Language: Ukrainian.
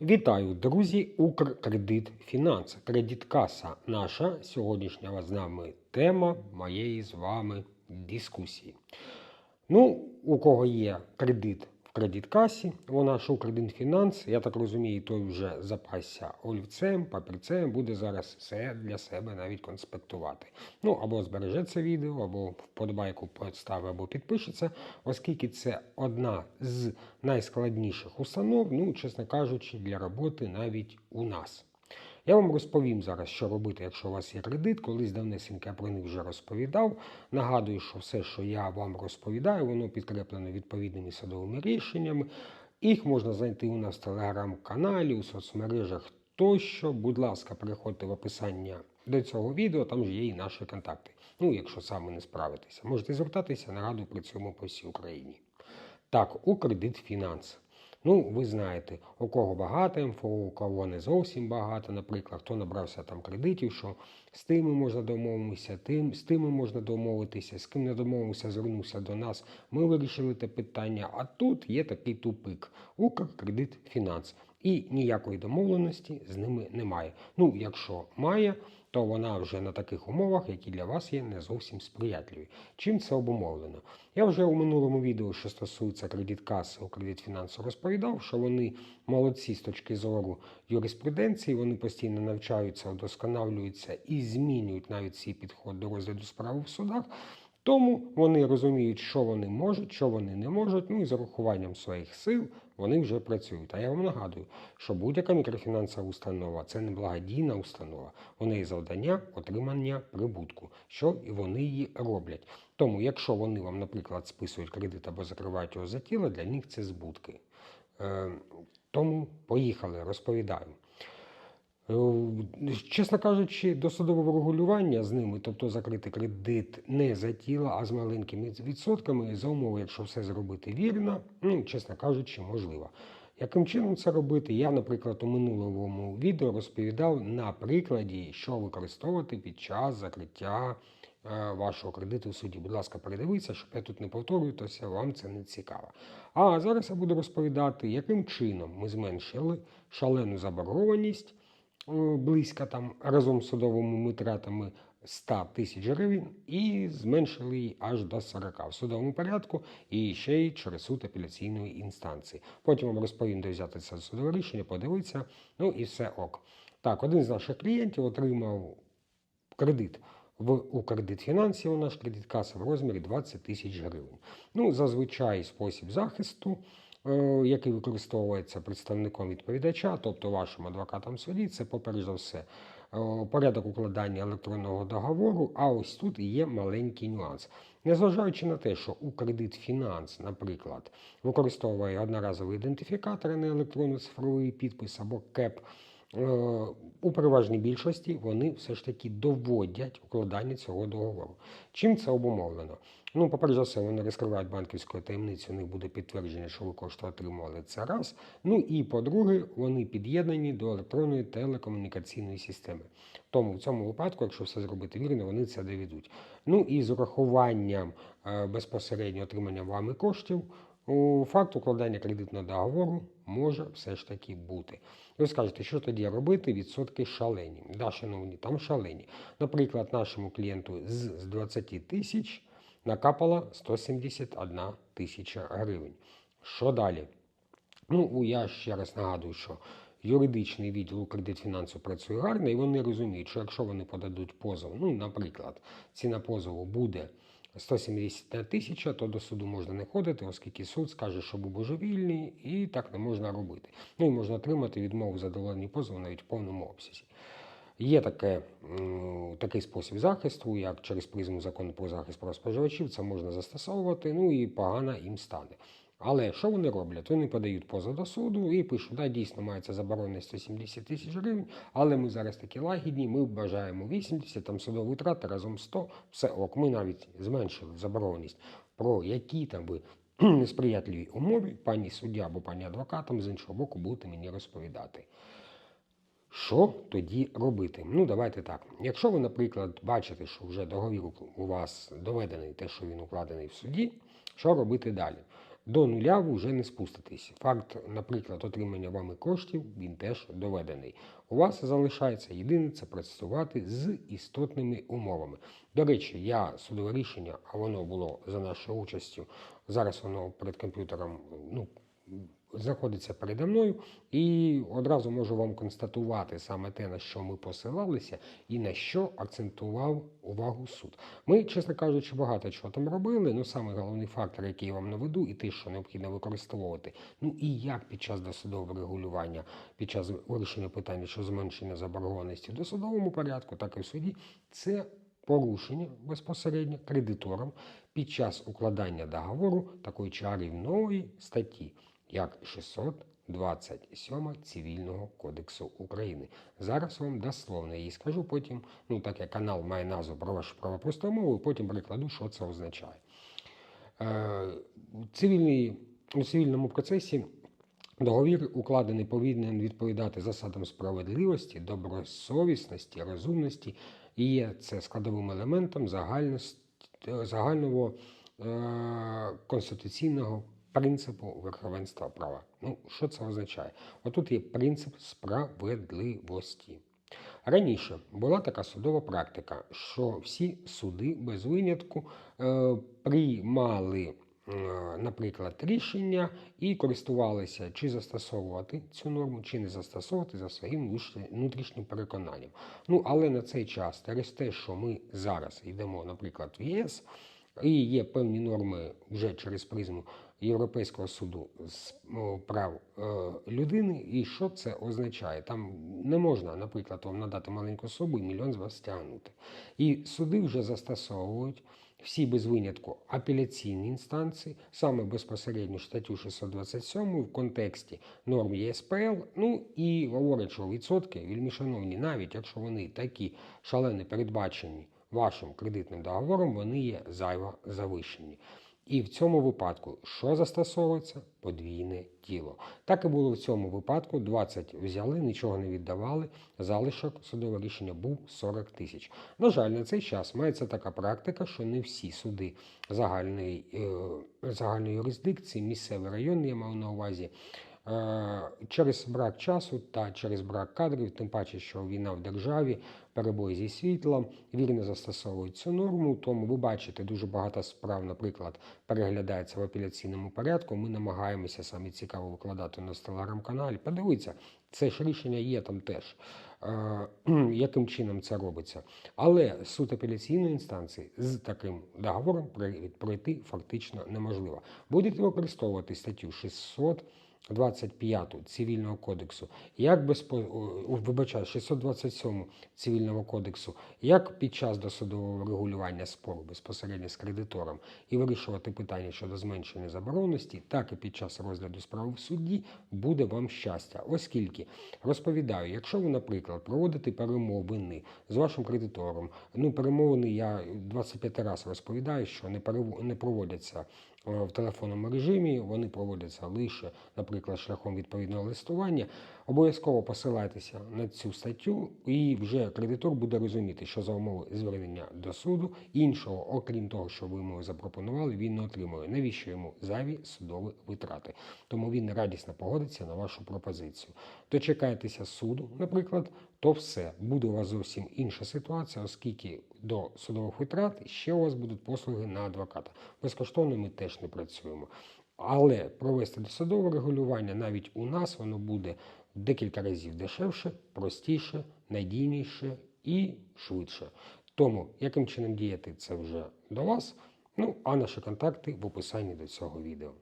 Вітаю, друзі! Укркредит Фінанс. Кредиткаса наша сьогоднішня з нами тема моєї з вами дискусії. Ну, у кого є кредит кредиткасі, вона ж Укркредитфінанс, я так розумію, той вже запасся олівцем, папірцем, буде зараз все для себе навіть конспектувати. Ну, або збереже це відео, або вподобайку поставить, або підпишеться, оскільки це одна з найскладніших установ, ну, чесно кажучи, для роботи навіть у нас. Я вам розповім зараз, що робити, якщо у вас є кредит. Колись давнесенько я про них вже розповідав. Нагадую, що все, що я вам розповідаю, воно підкреплено відповідними садовими рішеннями. Їх можна знайти у нас в телеграм-каналі, у соцмережах тощо. Будь ласка, переходьте в описання до цього відео, там ж є і наші контакти. Ну, якщо саме не справитеся, можете звертатися, нагадую при цьому по всій Україні. Так, у кредит фінанс. Ну, ви знаєте, у кого багато МФО, у кого не зовсім багато, наприклад, хто набрався там кредитів, що з тими можна домовитися, тим, з тими можна домовитися, з ким не домовився, звернувся до нас. Ми вирішили те питання. А тут є такий тупик Укркредит Фінанс. І ніякої домовленості з ними немає. Ну, якщо має, то вона вже на таких умовах, які для вас є не зовсім сприятливі. Чим це обумовлено? Я вже у минулому відео, що стосується кредиткаси у кредитфінансу, розповідав, що вони молодці з точки зору юриспруденції, вони постійно навчаються, вдосконалюються і змінюють навіть свій підход до розгляду справи в судах. Тому вони розуміють, що вони можуть, що вони не можуть. Ну і з урахуванням своїх сил вони вже працюють. А я вам нагадую, що будь-яка мікрофінансова установа це не благодійна установа. У неї завдання отримання прибутку, що і вони її роблять. Тому, якщо вони вам, наприклад, списують кредит або закривають його за тіло, для них це збутки. Е, тому поїхали, розповідаю. Е, Чесно кажучи, досудове регулювання з ними, тобто закрити кредит не за тіло, а з маленькими відсотками, за умови, якщо все зробити вірно, ну, чесно кажучи, можливо. Яким чином це робити? Я, наприклад, у минулому відео розповідав на прикладі, що використовувати під час закриття е, вашого кредиту в суді. Будь ласка, передивіться, щоб я тут не повторювався, вам це не цікаво. А зараз я буду розповідати, яким чином ми зменшили шалену заборгованість близько там разом з судовими витратами 100 тисяч гривень і зменшили її аж до 40 в судовому порядку і ще й через суд апеляційної інстанції. Потім вам розповім, де взяти це судове рішення, подивитися, ну і все ок. Так, один з наших клієнтів отримав кредит в Укркредитфінансі, у наш кредиткаса в розмірі 20 тисяч гривень. Ну, зазвичай спосіб захисту, е, який використовується представником відповідача, тобто вашим адвокатом суді, це, поперш за все, е, порядок укладання електронного договору. А ось тут є маленький нюанс. Незважаючи на те, що Укркредитфінанс, наприклад, використовує одноразовий ідентифікатор, а не електронно-цифровий підпис або КЕП. Е, У переважній більшості вони все ж таки доводять укладання цього договору. Чим це обумовлено? Ну, по-перше за все, вони розкривають банківську таємницю, у них буде підтвердження, що ви кошти отримували це раз. Ну і по-друге, вони під'єднані до електронної телекомунікаційної системи. Тому в цьому випадку, якщо все зробити вірно, вони це доведуть. Ну і з урахуванням е, безпосередньо отримання вами коштів. У факт укладання кредитного договору може все ж таки бути. Ви скажете, що тоді робити? Відсотки шалені. Да, шановні, там шалені. Наприклад, нашому клієнту з 20 тисяч накапало 171 тисяча гривень. Що далі? Ну, я ще раз нагадую, що юридичний відділ Укрдитфінансу працює гарно, і вони розуміють, що якщо вони подадуть позов, ну, наприклад, ціна позову буде 171 тисяча, то до суду можна не ходити, оскільки суд скаже, що був божевільний, і так не можна робити. Ну і можна отримати відмову задоволення позову навіть в повному обсязі. Є таке, такий спосіб захисту, як через призму закону про захист прав споживачів, це можна застосовувати, ну і погано їм стане. Але що вони роблять? Вони подають позов до суду і пишуть, да, дійсно мається забороненість 170 тисяч гривень, але ми зараз такі лагідні, ми бажаємо 80, там судові витрати разом 100, все ок, ми навіть зменшили забороненість. Про які там ви несприятливі умови, пані суддя або пані адвокатом, з іншого боку, будете мені розповідати. Що тоді робити? Ну, давайте так. Якщо ви, наприклад, бачите, що вже договір у вас доведений, те, що він укладений в суді, що робити далі? до нуля ви вже не спуститесь. Факт, наприклад, отримання вами коштів, він теж доведений. У вас залишається єдине це працювати з істотними умовами. До речі, я судове рішення, а воно було за нашою участю. Зараз воно перед комп'ютером ну, знаходиться передо мною, і одразу можу вам констатувати саме те, на що ми посилалися, і на що акцентував увагу суд. Ми, чесно кажучи, багато чого там робили. Ну саме головний фактор, який я вам наведу, і те, що необхідно використовувати. Ну і як під час досудового регулювання, під час вирішення питання що зменшення заборгованості в досудовому порядку, так і в суді, це порушення безпосередньо кредитором під час укладання договору такої чарівної статті, як 627 Цивільного кодексу України. Зараз вам дословно її скажу, потім, ну так як канал має назву про вашу правопросту мову, потім прикладу, що це означає. Е, цивільний, у цивільному процесі договір укладений повинен відповідати засадам справедливості, добросовісності, розумності і є це складовим елементом загальності, загального е, конституційного принципу верховенства права. Ну, що це означає? Отут є принцип справедливості. Раніше була така судова практика, що всі суди без винятку е, приймали, е, наприклад, рішення і користувалися чи застосовувати цю норму, чи не застосовувати за своїм внутрішнім- переконанням. Ну, але на цей час, через те, що ми зараз йдемо, наприклад, в ЄС, і є певні норми вже через призму Європейського суду з прав е, людини. І що це означає? Там не можна, наприклад, вам надати маленьку особу і мільйон з вас стягнути. І суди вже застосовують всі без винятку апеляційні інстанції, саме безпосередньо статтю 627 в контексті норм ЄСПЛ. Ну і говорять, що відсотки, вельми шановні, навіть якщо вони такі шалені передбачені вашим кредитним договором, вони є зайво завищені. І в цьому випадку що застосовується? Подвійне тіло. Так і було в цьому випадку. 20 взяли, нічого не віддавали. Залишок судового рішення був 40 тисяч. На жаль, на цей час мається така практика, що не всі суди загальної, е, загальної юрисдикції, місцевий район, я мав на увазі. Е, Через брак часу та через брак кадрів, тим паче, що війна в державі, перебої зі світлом, вірно застосовують цю норму. Тому ви бачите, дуже багато справ, наприклад, переглядається в апеляційному порядку. Ми намагаємося саме цікаво викладати на телеграм-каналі. Подивіться, це ж рішення є там теж. Е, Яким чином це робиться? Але суд апеляційної інстанції з таким договором прой- пройти фактично неможливо. Будете використовувати статтю 600 25 Цивільного кодексу, як безпо... вибачаю, 627 Цивільного кодексу, як під час досудового регулювання спору безпосередньо з кредитором і вирішувати питання щодо зменшення заборонності, так і під час розгляду справи в суді буде вам щастя. Оскільки розповідаю, якщо ви, наприклад, проводите перемовини з вашим кредитором, ну перемовини я 25 разів розповідаю, що не проводяться в телефонному режимі, вони проводяться лише, наприклад, шляхом відповідного листування. Обов'язково посилайтеся на цю статтю, і вже кредитор буде розуміти, що за умови звернення до суду іншого, окрім того, що ви йому запропонували, він не отримує. Навіщо йому зайві судові витрати? Тому він радісно погодиться на вашу пропозицію. Дочекайтеся суду, наприклад, то все буде у вас зовсім інша ситуація, оскільки до судових витрат ще у вас будуть послуги на адвоката. Безкоштовно ми теж не працюємо. Але провести досудове регулювання навіть у нас воно буде декілька разів дешевше, простіше, надійніше і швидше. Тому, яким чином діяти, це вже до вас. Ну а наші контакти в описанні до цього відео.